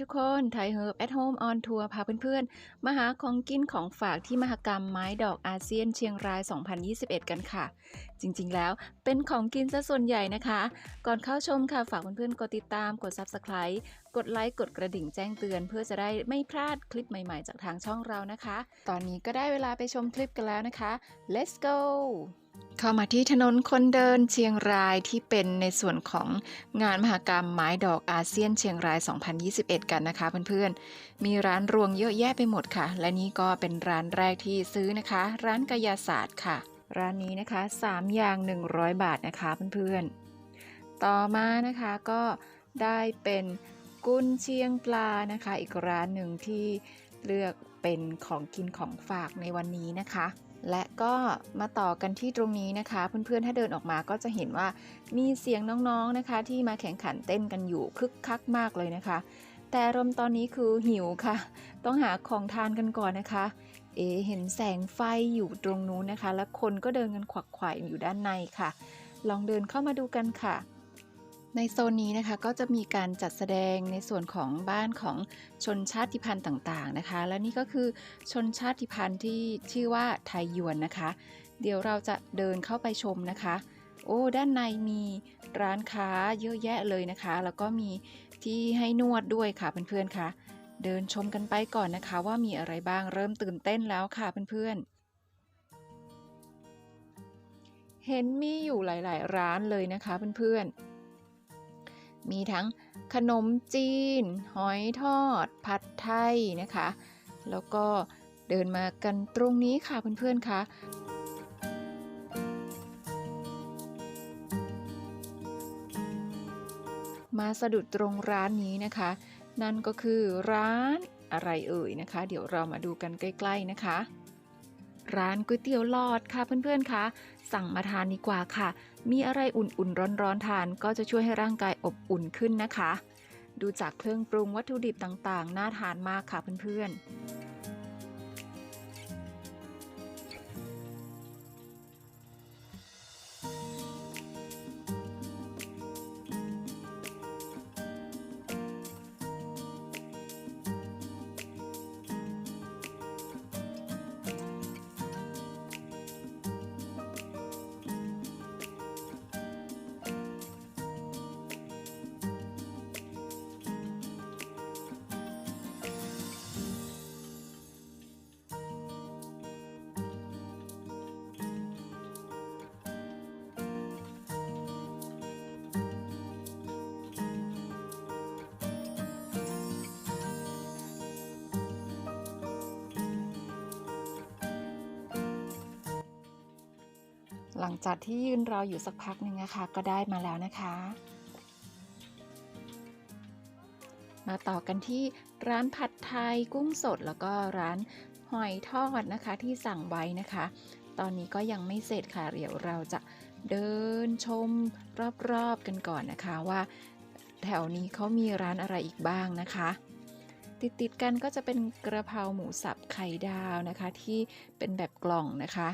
ทุกคนไทยเฮิร์บแอทโฮมออนทัวร์พาเพื่อนๆ มาหาของกินของฝากที่มหกรรมไม้ดอกอาเซียนเชียงราย 2021 กันค่ะ จริงๆแล้วเป็นของกินซะส่วนใหญ่นะคะ ก่อนเข้าชมค่ะ ฝากเพื่อนๆ กดติดตาม กด Subscribe กดไลค์ กดกระดิ่งแจ้งเตือน เพื่อจะได้ไม่พลาดคลิปใหม่ๆ จากทางช่องเรานะคะ ตอนนี้ก็ได้เวลาไปชมคลิปกันแล้วนะคะ let's go เข้ามาที่ถนนคนเดินเชียงรายที่เป็นในส่วนของงานมหกรรมไม้ดอกอาเซียนเชียงราย 2021 กันนะคะเพื่อนๆ มีร้านรวงเยอะแยะไปหมดค่ะ และนี่ก็เป็นร้านแรกที่ซื้อนะคะ ร้านกายาศาสตร์ค่ะ ร้านนี้นะคะ 3 อย่าง 100 บาทนะคะเพื่อนๆ ต่อมานะคะก็ได้เป็นกุ้นเชียงปลานะคะ อีกร้านหนึ่งที่เลือกเป็นของกินของฝากในวันนี้นะคะ และก็มาต่อกันที่ตรงนี้นะคะ เพื่อนๆ ถ้าเดินออกมาก็จะเห็นว่ามีเสียงน้องๆนะคะ ที่มาแข่งขันเต้นกันอยู่คึกคักมากเลยนะคะ แต่รมตอนนี้คือหิวค่ะ ต้องหาของทานกันก่อนนะคะ เอเห็นแสงไฟอยู่ตรงนู้นนะคะ และคนก็เดินกันขวักไขว่อยู่ด้านในค่ะ ลองเดินเข้ามาดูกันค่ะ ในโซนนี้นะคะก็จะมีการจัดแสดงในส่วนของบ้านของชนชาติพันธุ์ต่างๆนะคะ และนี่ก็คือชนชาติพันธุ์ที่ชื่อว่าไทยยวนนะคะ เดี๋ยวเราจะเดินเข้าไปชมนะคะ โอ้ด้านในมีร้านค้าเยอะแยะเลยนะคะ แล้วก็มีที่ให้นวดด้วยค่ะเพื่อนๆคะเดินชมกันไปก่อนนะคะ ว่ามีอะไรบ้างเริ่มตื่นเต้นแล้วค่ะเพื่อนๆเห็นมีอยู่หลาย ๆ ร้านเลยนะคะเพื่อนๆ มีทั้งขนมจีน หอยทอด ผัดไทยนะคะ แล้วก็เดินมากันตรงนี้ค่ะเพื่อนๆคะมาสะดุดตรงร้านนี้นะคะ นั่นก็คือร้านอะไรเอ่ยนะคะ เดี๋ยวเรามาดูกันใกล้ ๆนะคะ ร้านก๋วยเตี๋ยวหลอดค่ะเพื่อนๆคะสั่งมาทานดีกว่าค่ะมีอะไรอุ่นๆร้อนๆทานก็จะช่วยให้ร่างกายอบอุ่นขึ้นนะคะ ดูจากเครื่องปรุงวัตถุดิบต่างๆ น่าทานมากค่ะเพื่อนๆ ลังจากที่ยืนรออยู่สักพักหนึ่งนะคะก็ได้มาแล้วนะคะ มาต่อกันที่ร้านผัดไทยกุ้งสดแล้วก็ร้านหอยทอดนะคะที่สั่งไว้นะคะ ตอนนี้ก็ยังไม่เสร็จค่ะเดี๋ยวเราจะเดินชมรอบๆกันก่อนนะคะว่าแถวนี้เขามีร้านอะไรอีกบ้างนะคะ ติดๆกันก็จะเป็นกระเพราหมูสับไข่ดาวนะคะ ที่เป็นแบบกล่องนะคะ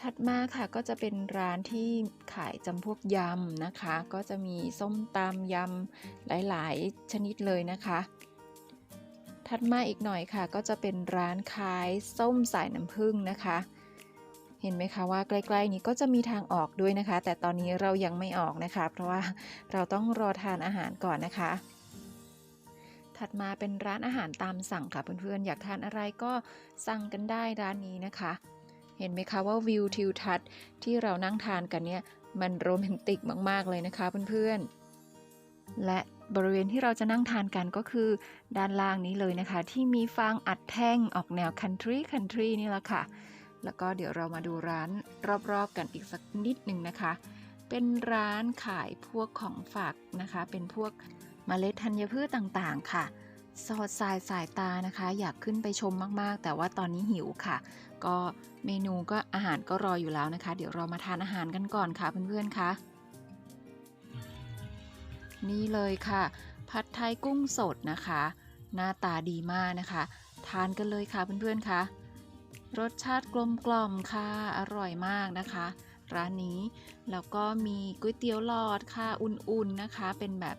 ถัดมาค่ะก็จะเป็นร้านที่ขายจำพวกยำนะคะ ก็จะมีส้มตำยำหลาย ๆ ชนิดเลยนะคะ ถัดมาอีกหน่อยค่ะ ก็จะเป็นร้านขายส้มสายน้ำผึ้งนะคะ เห็นไหมคะว่าใกล้ ๆ นี้ก็จะมีทางออกด้วยนะคะ แต่ตอนนี้เรายังไม่ออกนะคะ เพราะว่าเราต้องรอทานอาหารก่อนนะคะถัดมาเป็นร้านอาหารตามสั่งค่ะเพื่อนๆ อยากทานอะไรก็สั่งกันได้ร้านนี้นะคะ เห็นไหมคะว่าวิวทิวทัศน์ที่เรานั่งทานกันเนี่ยมันโรแมนติกมาก ๆ เลยนะคะเพื่อนๆ และบริเวณที่เราจะนั่งทานกันก็คือด้านล่างนี้เลยนะคะ ที่มีฟางอัดแท่งออกแนวคันทรีคันทรีนี่แหละค่ะ แล้วก็เดี๋ยวเรามาดูร้านรอบๆกันอีกสักนิดหนึ่งนะคะ เป็นร้านขายพวกของฝากนะคะ เป็นพวกเมล็ดธัญพืชต่างๆ ค่ะ สอดสายสายตานะคะ อยากขึ้นไปชมมากๆ แต่ว่าตอนนี้หิวค่ะ ก็เมนูก็อาหารก็รออยู่แล้วนะคะ เดี๋ยวเรามาทานอาหารกันก่อนค่ะเพื่อนๆคะนี่เลยค่ะ ผัดไทยกุ้งสดนะคะ หน้าตาดีมากนะคะ ทานกันเลยค่ะเพื่อนๆคะรสชาติกลมกล่อมค่ะอร่อยมากนะคะ ร้านนี้แล้วก็มีก๋วยเตี๋ยวหลอดค่ะอุ่นๆนะคะ เป็นแบบ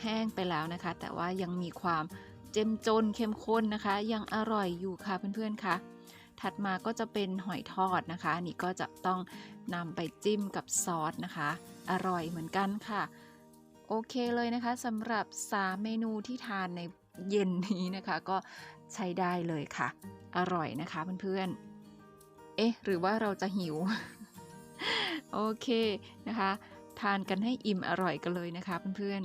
แห้งไปแล้วนะคะ แต่ว่ายังมีความเจ้มจนเข้มข้นนะคะ ยังอร่อยอยู่ค่ะเพื่อนๆค่ะ ถัดมาก็จะเป็นหอยทอดนะคะอันนี่ก็จะต้องนำไปจิ้มกับซอสนะคะ อร่อยเหมือนกันค่ะ โอเคเลยนะคะสำหรับ 3 เมนูที่ทานในเย็นนี้นะคะ ก็ใช้ได้เลยค่ะ อร่อยนะคะเพื่อนๆ เอ๊ะ หรือว่าเราจะหิว โอเคนะคะ ทานกันให้อิ่มอร่อยกันเลยนะคะเพื่อน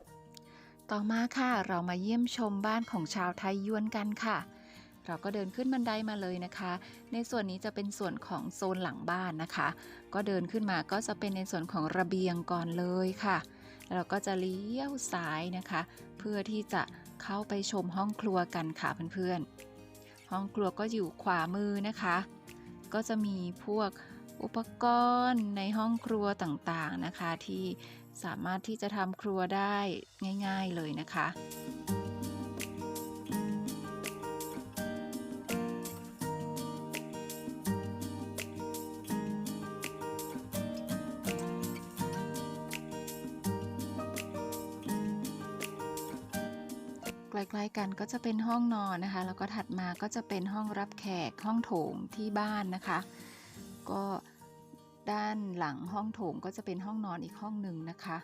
ๆ ต่อมาค่ะเรามาเยี่ยมชมบ้านของชาวไทยยวนกันค่ะ เราก็เดินขึ้นบันไดมาเลยนะคะ ในส่วนนี้จะเป็นส่วนของโซนหลังบ้านนะคะ ก็เดินขึ้นมาก็จะเป็นในส่วนของระเบียงก่อนเลยค่ะ เราก็จะเลี้ยวซ้ายนะคะ เพื่อที่จะเข้าไปชมห้องครัวกันค่ะเพื่อนๆ ห้องครัวก็อยู่ขวามือนะคะ ก็จะมีพวกอุปกรณ์ในห้องครัวต่างๆนะคะ ที่สามารถที่จะทำครัวได้ง่าย ๆเลยนะคะ ใกล้ๆกันก็จะเป็นห้องนอนนะคะ แล้วก็ถัดมาก็จะเป็นห้องรับแขกห้องโถงที่บ้านนะคะ ก็ด้านหลังห้องโถงก็จะเป็นห้องนอนอีกห้องหนึ่งนะคะ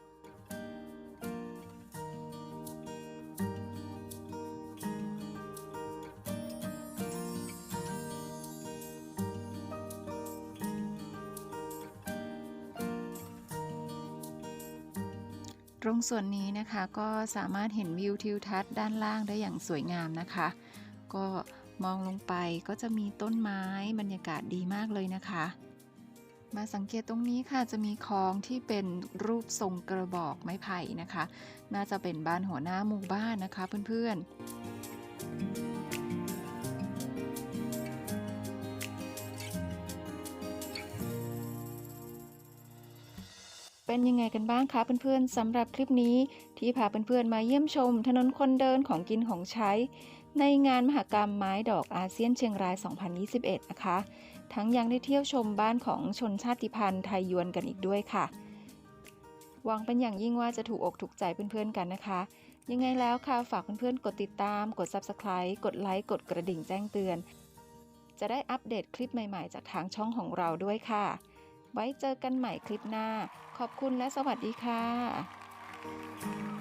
ตรงส่วนนี้นะคะก็สามารถเห็นวิวทิวทัศน์ด้านล่างได้อย่างสวยงามนะคะ ก็มองลงไปก็จะมีต้นไม้บรรยากาศดีมากเลยนะคะ มาสังเกตตรงนี้ค่ะจะมีคลองที่เป็นรูปทรงกระบอกไม้ไผ่นะคะ น่าจะเป็นบ้านหัวหน้าหมู่บ้านนะคะเพื่อนๆ เป็นยังไงกันบ้างคะเพื่อนๆสำหรับคลิปนี้ที่พาเพื่อนๆมาเยี่ยมชม ถนนคนเดินของกินของใช้ ในงานมหกรรมไม้ดอกอาเซียนเชียงราย 2021 นะคะ ทั้งยังได้เที่ยวชมบ้านของชนชาติพันธุ์ไทยยวนกันอีกด้วยค่ะหวังเป็นอย่างยิ่งว่าจะถูกอกถูกใจเพื่อนๆกันนะคะ ยังไงแล้วค่ะฝากเพื่อนๆกดติดตาม กด Subscribe กดไลค์กดกระดิ่งแจ้งเตือน จะได้อัปเดตคลิปใหม่ๆ จากทางช่องของเราด้วยค่ะ ไว้เจอกันใหม่คลิปหน้า ขอบคุณและสวัสดีค่ะ